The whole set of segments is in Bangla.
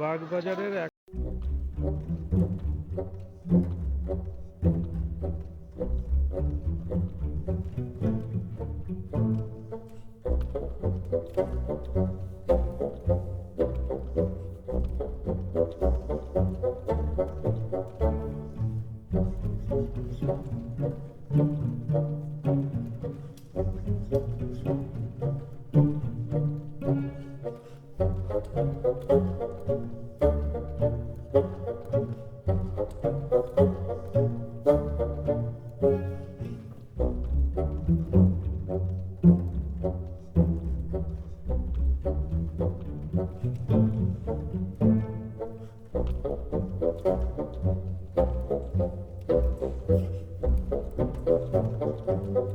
বাগবাজারের এক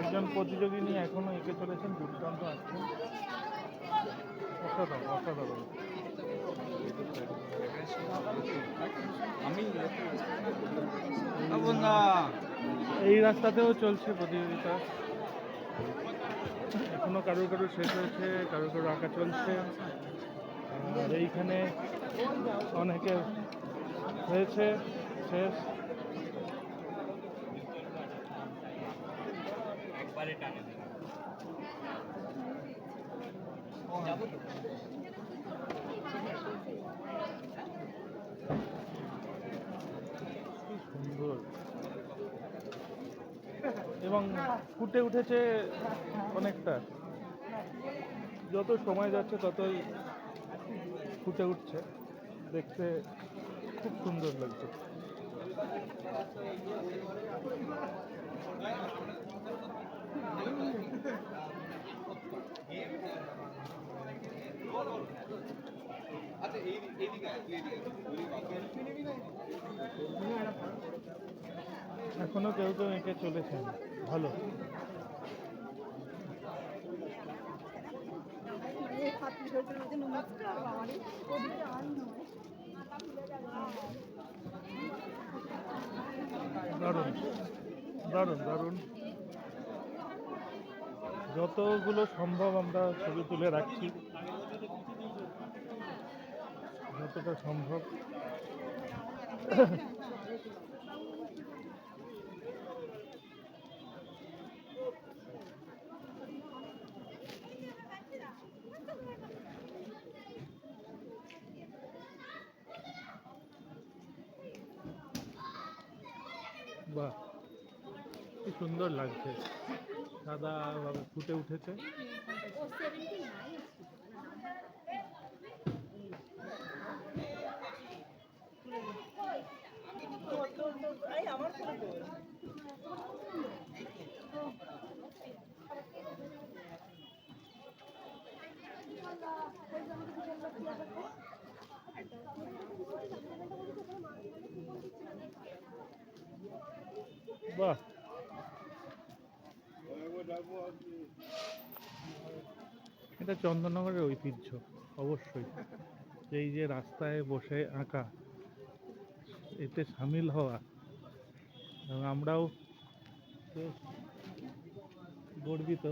একজন প্রতিযোগী নিয়ে এখনও এঁকে চলেছেন দুর্দান্ত আঁকছেন অসাধারণ অসাধারণ। এই রাস্তাতেও চলছে প্রতিযোগিতা। এখনও কারোর কারোর শেষ হয়েছে কারোর কারোর আঁকা চলছে। আর এইখানে অনেকে হয়েছে শেষ। কি সুন্দর। এবং ফুটে উঠেছে অনেকটা। যত সময় যাচ্ছে, ততই ফুটে উঠছে। দেখতে খুব সুন্দর লাগছে। এখনও কেউ কেউ এঁকে চলেছেন। ভালো। দারুণ। দারুণ দারুণ। যতগুলো সম্ভব আমরা ছবি তুলে রাখছি। যতটা সম্ভব। বাহ কি সুন্দর লাগছে। সাদা ভাবে ফুটে উঠেছে। বাহ। এটা চন্দননগরের ঐতিহ্য, অবশ্যই। এই যে রাস্তায় বসে আঁকা, এতে সামিল হওয়া। এবং আমরাও গর্বিত,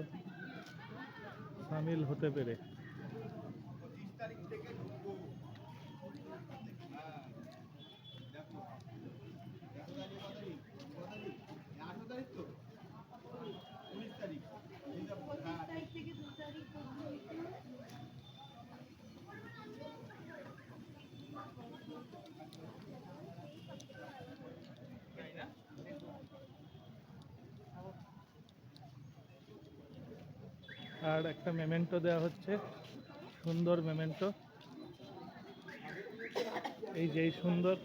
সামিল হতে পেরে। আর একটা মেমেন্টো দেওয়া হচ্ছে। সুন্দর মেমেন্টো এই যে এই সুন্দর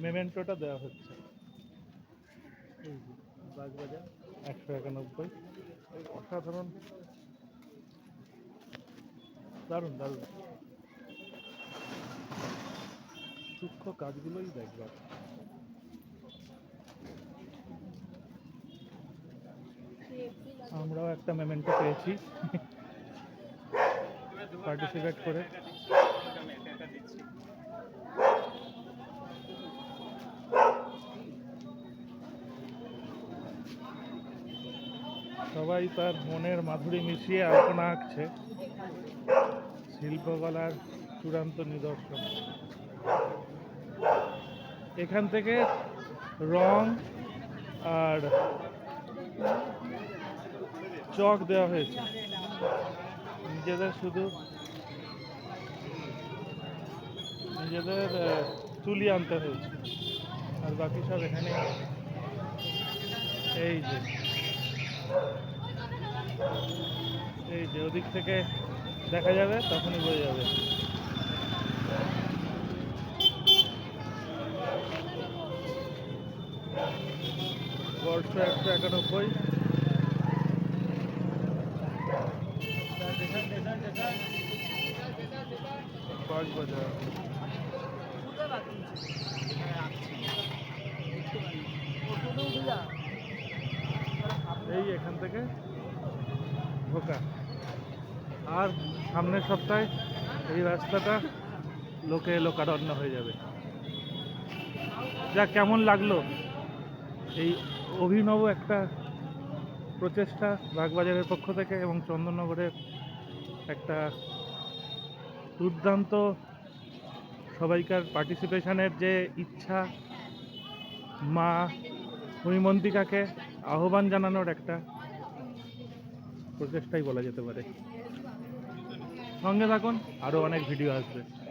মেমেন্টোটা দেওয়া হচ্ছে। বাগবাজার একশো একানব্বই। অসাধারণ। দারুণ দারুণ। সূক্ষ্ম কাজগুলোই দেখবার। আমরাও একটা মেমেন্টো পেয়েছি। পার্টিসিপেট করে। সবাই তার মনের মাধুরী মিশিয়ে আলপনা আঁকছে। শিল্পকলার চূড়ান্ত নিদর্শন। এখান থেকে রং আর চক দেওয়া হয়েছে। নিজেদের শুধু নিজেদের তুলি আনতে হয়েছে। আর বাকি সব এখানে এই যে এই যে ওদিক থেকে দেখা যাবে, তখনই বোঝা যাবে। বর্ষ একশো একানব্বই। বাজার এই এখান থেকে ঢোকা। আর সামনের সপ্তাহে এই রাস্তাটা লোকে লোকারণ্য হয়ে যাবে। যা কেমন লাগল এই অভিনব একটা প্রচেষ্টা বাগবাজারের পক্ষ থেকে এবং চন্দননগরের একটা দুর্দান্ত সবাইকার পার্টিসিপেশনের যে ইচ্ছা মা হৈমন্তিকাকে আহ্বান জানানোর একটা প্রচেষ্টাই বলা যেতে পারে। সঙ্গে থাকুন, আরও অনেক ভিডিও আসবে।